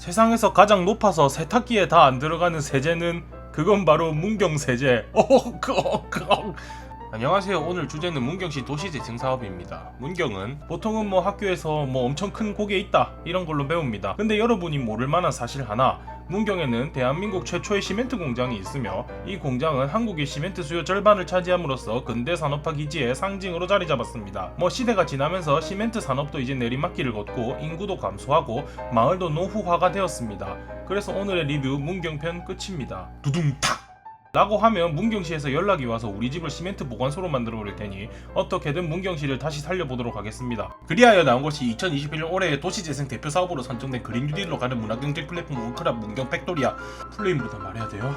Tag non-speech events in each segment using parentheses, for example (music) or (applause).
세상에서 가장 높아서 세탁기에 다 안 들어가는 세제는 그건 바로 문경 세제. 그, (laughs) 어, 그, 어. 안녕하세요. 오늘 주제는 문경시 도시재생 사업입니다. 문경은 보통은 뭐 학교에서 뭐 엄청 큰 곡에 있다 이런 걸로 배웁니다. 근데 여러분이 모를 만한 사실 하나. 문경에는 대한민국 최초의 시멘트 공장이 있으며 이 공장은 한국의 시멘트 수요 절반을 차지함으로써 근대 산업화 기지의 상징으로 자리 잡았습니다. 뭐 시대가 지나면서 시멘트 산업도 이제 내리막길을 걷고 인구도 감소하고 마을도 노후화가 되었습니다. 그래서 오늘의 리뷰 문경편 끝입니다. 두둥탁! 라고 하면 문경시에서 연락이 와서 우리 집을 시멘트 보관소로 만들어 버릴 테니 어떻게든 문경시를 다시 살려보도록 하겠습니다. 그리하여 나온 것이 2021년 올해의 도시재생 대표 사업으로 선정된 그린 뉴딜로 가는 문화경제 플랫폼 웅크랍 문경 팩토리아 플레임으로 더 말해야 돼요.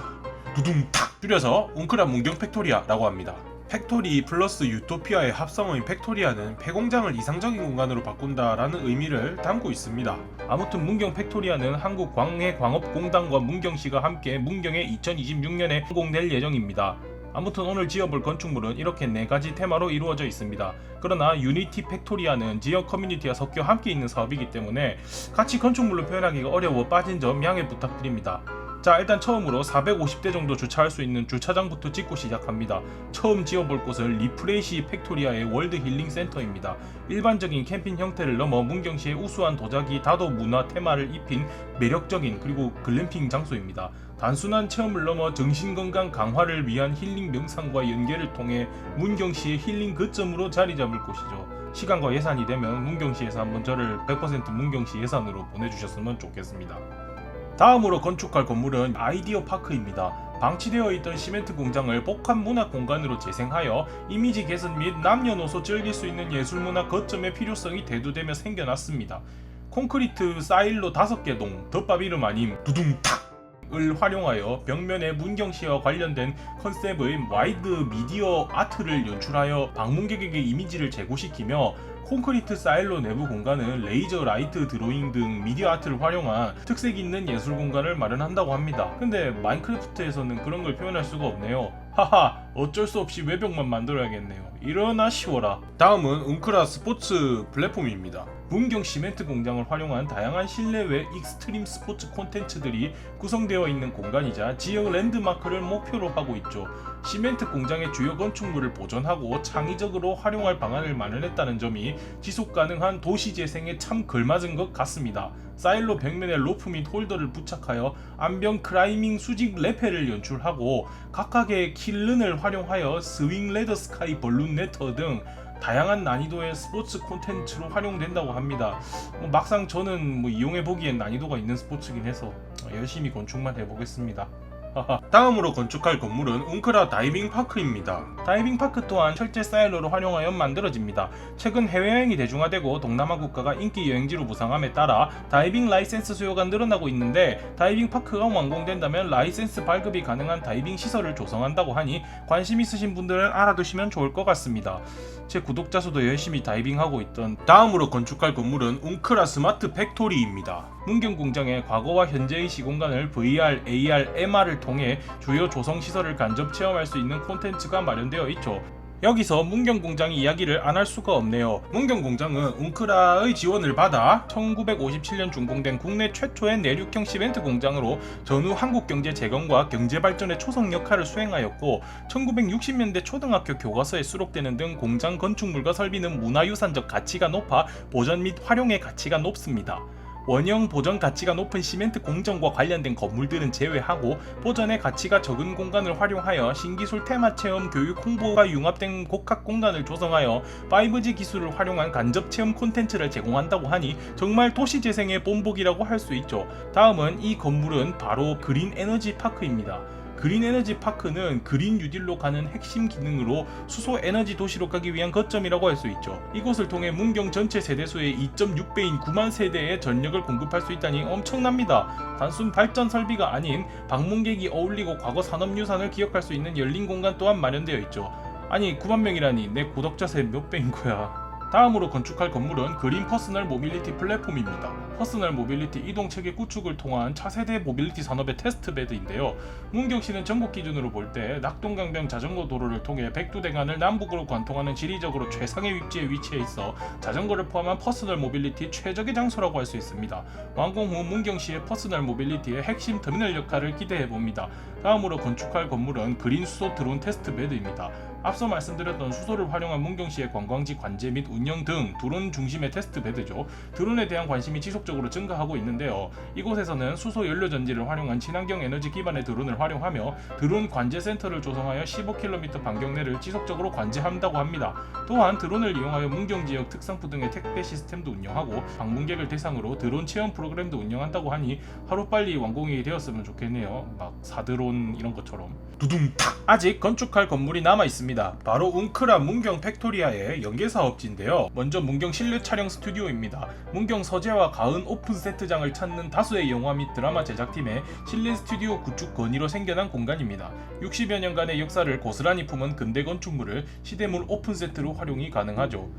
두둥 탁 줄여서 웅크랍 문경 팩토리아라고 합니다. 팩토리 플러스 유토피아의 합성어인 팩토리아는 폐공장을 이상적인 공간으로 바꾼다라는 의미를 담고 있습니다. 아무튼 문경 팩토리아는 한국 광해광업공단과 문경시가 함께 문경에 2026년에 성공될 예정입니다. 아무튼 오늘 지어볼 건축물은 이렇게 네 가지 테마로 이루어져 있습니다. 그러나 유니티 팩토리아는 지역 커뮤니티와 섞여 함께 있는 사업이기 때문에 같이 건축물로 표현하기가 어려워 빠진 점 양해 부탁드립니다. 자 일단 처음으로 450대 정도 주차할 수 있는 주차장부터 짓고 시작합니다. 처음 지어볼 곳은 리프레시 팩토리아의 월드 힐링 센터입니다. 일반적인 캠핑 형태를 넘어 문경시의 우수한 도자기 다도 문화 테마를 입힌 매력적인 그리고 글램핑 장소입니다. 단순한 체험을 넘어 정신건강 강화를 위한 힐링 명상과 연계를 통해 문경시의 힐링 거점으로 자리 잡을 곳이죠. 시간과 예산이 되면 문경시에서 한번 저를 100% 문경시 예산으로 보내주셨으면 좋겠습니다. 다음으로 건축할 건물은 아이디어 파크입니다. 방치되어 있던 시멘트 공장을 복합 문화 공간으로 재생하여 이미지 개선 및 남녀노소 즐길 수 있는 예술 문화 거점의 필요성이 대두되며 생겨났습니다. 콘크리트 사일로 5개 동, 덮밥 이름 아님 두둥탁! 을 활용하여 벽면에 문경시와 관련된 컨셉의 와이드 미디어 아트를 연출하여 방문객에게 이미지를 제고시키며 콘크리트 사일로 내부 공간은 레이저 라이트 드로잉 등 미디어 아트를 활용한 특색 있는 예술 공간을 마련한다고 합니다. 근데 마인크래프트에서는 그런 걸 표현할 수가 없네요. 하하, 어쩔 수 없이 외벽만 만들어야겠네요. 이러나 쉬워라. 다음은 웅크라 스포츠 플랫폼입니다. 문경 시멘트 공장을 활용한 다양한 실내외 익스트림 스포츠 콘텐츠들이 구성되어 있는 공간이자 지역 랜드마크를 목표로 하고 있죠. 시멘트 공장의 주요 건축물을 보존하고 창의적으로 활용할 방안을 마련했다는 점이 지속 가능한 도시 재생에 참 걸맞은 것 같습니다. 사일로 벽면에 로프 및 홀더를 부착하여 암병 크라이밍 수직 레페를 연출하고 각각의 킬른을 활용하여 스윙 레더 스카이 벌룬 네터 등 다양한 난이도의 스포츠 콘텐츠로 활용된다고 합니다. 뭐 막상 저는 뭐 이용해 보기엔 난이도가 있는 스포츠긴 해서 열심히 건축만 해보겠습니다. (laughs) 다음으로 건축할 건물은 웅크라 다이빙 파크입니다. 다이빙 파크 또한 철제 사일로를 활용하여 만들어집니다. 최근 해외여행이 대중화되고 동남아 국가가 인기 여행지로 부상함에 따라 다이빙 라이센스 수요가 늘어나고 있는데 다이빙 파크가 완공된다면 라이센스 발급이 가능한 다이빙 시설을 조성한다고 하니 관심 있으신 분들은 알아두시면 좋을 것 같습니다. 제 구독자 수도 열심히 다이빙하고 있던 다음으로 건축할 건물은 웅크라 스마트 팩토리입니다. 문경 공장의 과거와 현재의 시공간을 VR, AR, MR을 통해 주요 조성 시설을 간접 체험할 수 있는 콘텐츠가 마련되어 있죠. 여기서 문경 공장이 이야기를 안 할 수가 없네요. 문경 공장은 웅크라의 지원을 받아 1957년 준공된 국내 최초의 내륙형 시멘트 공장으로 전후 한국 경제 재건과 경제 발전의 초성 역할을 수행하였고 1960년대 초등학교 교과서에 수록되는 등 공장 건축물과 설비는 문화유산적 가치가 높아 보전 및 활용의 가치가 높습니다. 원형 보전 가치가 높은 시멘트 공정과 관련된 건물들은 제외하고 보전의 가치가 적은 공간을 활용하여 신기술 테마 체험 교육 홍보가 융합된 곡학 공간을 조성하여 5G 기술을 활용한 간접 체험 콘텐츠를 제공한다고 하니 정말 도시 재생의 본보기라고 할 수 있죠. 다음은 이 건물은 바로 그린 에너지 파크입니다. 그린 에너지 파크는 그린 뉴딜로 가는 핵심 기능으로 수소 에너지 도시로 가기 위한 거점이라고 할 수 있죠. 이곳을 통해 문경 전체 세대수의 2.6배인 9만 세대의 전력을 공급할 수 있다니 엄청납니다. 단순 발전 설비가 아닌 방문객이 어울리고 과거 산업 유산을 기억할 수 있는 열린 공간 또한 마련되어 있죠. 아니 9만 명이라니 내 구독자 세 몇 배인 거야. 다음으로 건축할 건물은 그린 퍼스널 모빌리티 플랫폼입니다. 퍼스널 모빌리티 이동 체계 구축을 통한 차세대 모빌리티 산업의 테스트 베드인데요. 문경시는 전국 기준으로 볼 때 낙동강변 자전거 도로를 통해 백두대간을 남북으로 관통하는 지리적으로 최상의 위치에 위치해 있어 자전거를 포함한 퍼스널 모빌리티 최적의 장소라고 할 수 있습니다. 완공 후 문경시의 퍼스널 모빌리티의 핵심 터미널 역할을 기대해 봅니다. 다음으로 건축할 건물은 그린 수소 드론 테스트 베드입니다. 앞서 말씀드렸던 수소를 활용한 문경시의 관광지 관제 및 운영 등 드론 중심의 테스트 베드죠. 드론에 대한 관심이 지속적으로 증가하고 있는데요. 이곳에서는 수소 연료 전지를 활용한 친환경 에너지 기반의 드론을 활용하며 드론 관제 센터를 조성하여 15km 반경 내를 지속적으로 관제한다고 합니다. 또한 드론을 이용하여 문경 지역 특산품 등의 택배 시스템도 운영하고 방문객을 대상으로 드론 체험 프로그램도 운영한다고 하니 하루빨리 완공이 되었으면 좋겠네요. 막 사드론 이런 것처럼. 두둥탁! 아직 건축할 건물이 남아 있습니다. 바로 웅크라 문경 팩토리아의 연계 사업지인데요. 먼저 문경 실내 촬영 스튜디오입니다. 문경 서재와 가은 오픈 세트장을 찾는 다수의 영화 및 드라마 제작팀의 실내 스튜디오 구축 건의로 생겨난 공간입니다. 60여 년간의 역사를 고스란히 품은 근대 건축물을 시대물 오픈 세트로 활용이 가능하죠.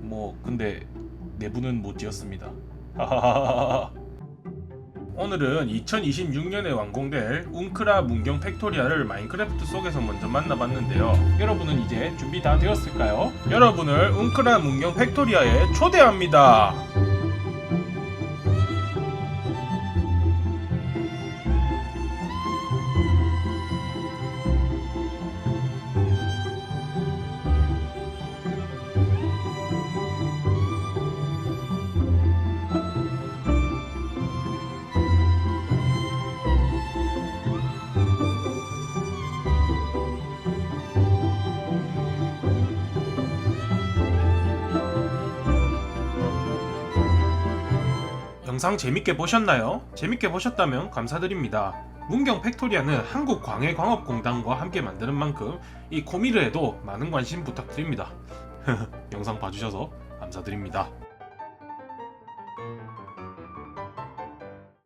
뭐 근데 내부는 못 지었습니다. 하하하하. 오늘은 2026년에 완공될 웅크라 문경 팩토리아를 마인크래프트 속에서 먼저 만나봤는데요. 여러분은 이제 준비 다 되었을까요? 여러분을 웅크라 문경 팩토리아에 초대합니다. 영상 재밌게 보셨나요? 재밌게 보셨다면 감사드립니다. 문경 팩토리아는 한국광해광업공단과 함께 만드는 만큼 이 코미르에도 많은 관심 부탁드립니다. (laughs) 영상 봐주셔서 감사드립니다.